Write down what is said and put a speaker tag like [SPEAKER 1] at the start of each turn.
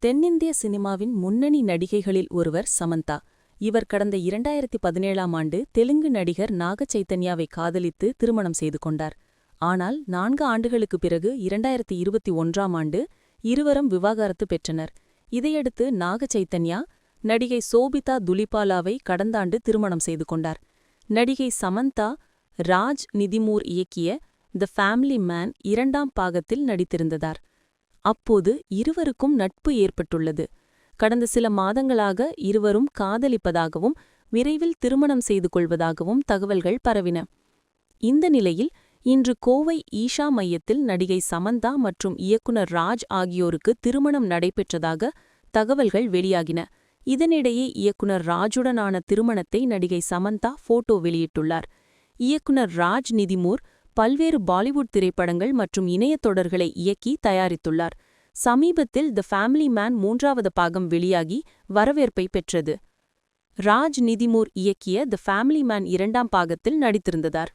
[SPEAKER 1] தென்னிந்திய சினிமாவின் முன்னணி நடிகைகளில் ஒருவர் சமந்தா. இவர் கடந்த இரண்டாயிரத்தி பதினேழாம் ஆண்டு தெலுங்கு நடிகர் நாக சைத்தன்யாவை காதலித்து திருமணம் செய்து கொண்டார். ஆனால் நான்கு ஆண்டுகளுக்குப் பிறகு இரண்டாயிரத்தி இருபத்தி ஒன்றாம் ஆண்டு இருவரும் விவாகரத்து பெற்றனர். இதையடுத்து நாக சைத்தன்யா நடிகை சோபிதா துலிபாலாவை கடந்த ஆண்டு திருமணம் செய்து கொண்டார். நடிகை சமந்தா ராஜ் நிதிமூர் இயக்கிய த ஃபேமிலி மேன் இரண்டாம் பாகத்தில் நடித்திருந்ததார். அப்போது இருவருக்கும் நட்பு ஏற்பட்டுள்ளது. கடந்த சில மாதங்களாக இருவரும் காதலிப்பதாகவும் விரைவில் திருமணம் செய்து கொள்வதாகவும் தகவல்கள் பரவின. இந்த நிலையில் இன்று கோவை ஈஷா மையத்தில் நடிகை சமந்தா மற்றும் இயக்குனர் ராஜ் ஆகியோருக்கு திருமணம் நடைபெற்றதாக தகவல்கள் வெளியாகின. இதனிடையே இயக்குனர் ராஜுடனான திருமணத்தை நடிகை சமந்தா போட்டோ வெளியிட்டுள்ளார். இயக்குனர் ராஜ் நிதிமூர் பல்வேறு பாலிவுட் திரைப்படங்கள் மற்றும் இணையத் தொடர்களை இயக்கி தயாரித்துள்ளார். சமீபத்தில் த ஃபேமிலி மேன் மூன்றாவது பாகம் வெளியாகி வரவேற்பை பெற்றது. ராஜ் நிதிமூர் இயக்கிய த ஃபேமிலி மேன் இரண்டாம் பாகத்தில் நடித்திருந்ததார்.